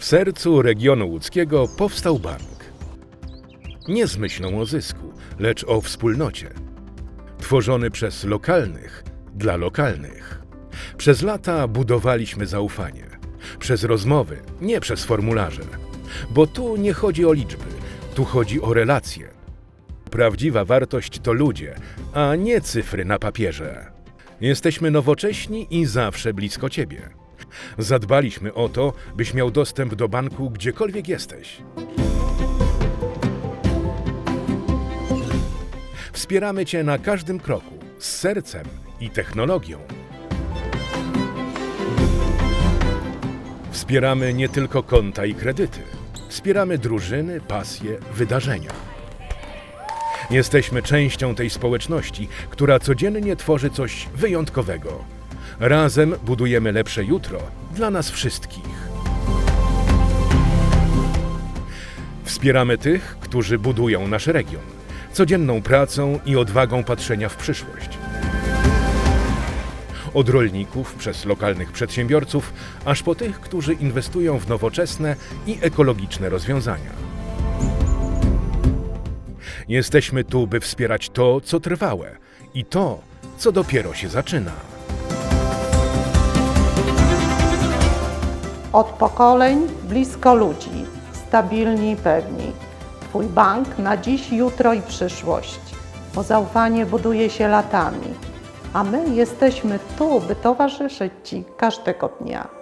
W sercu regionu łódzkiego powstał bank. Nie z myślą o zysku, lecz o wspólnocie. Tworzony przez lokalnych dla lokalnych. Przez lata budowaliśmy zaufanie. Przez rozmowy, nie przez formularze. Bo tu nie chodzi o liczby, tu chodzi o relacje. Prawdziwa wartość to ludzie, a nie cyfry na papierze. Jesteśmy nowocześni i zawsze blisko Ciebie. Zadbaliśmy o to, byś miał dostęp do banku gdziekolwiek jesteś. Wspieramy Cię na każdym kroku, z sercem i technologią. Wspieramy nie tylko konta i kredyty. Wspieramy drużyny, pasje, wydarzenia. Jesteśmy częścią tej społeczności, która codziennie tworzy coś wyjątkowego. Razem budujemy lepsze jutro dla nas wszystkich. Wspieramy tych, którzy budują nasz region, codzienną pracą i odwagą patrzenia w przyszłość. Od rolników przez lokalnych przedsiębiorców, aż po tych, którzy inwestują w nowoczesne i ekologiczne rozwiązania. Jesteśmy tu, by wspierać to, co trwałe i to, co dopiero się zaczyna. Od pokoleń blisko ludzi, stabilni i pewni. Twój bank na dziś, jutro i przyszłość, bo zaufanie buduje się latami, a my jesteśmy tu, by towarzyszyć Ci każdego dnia.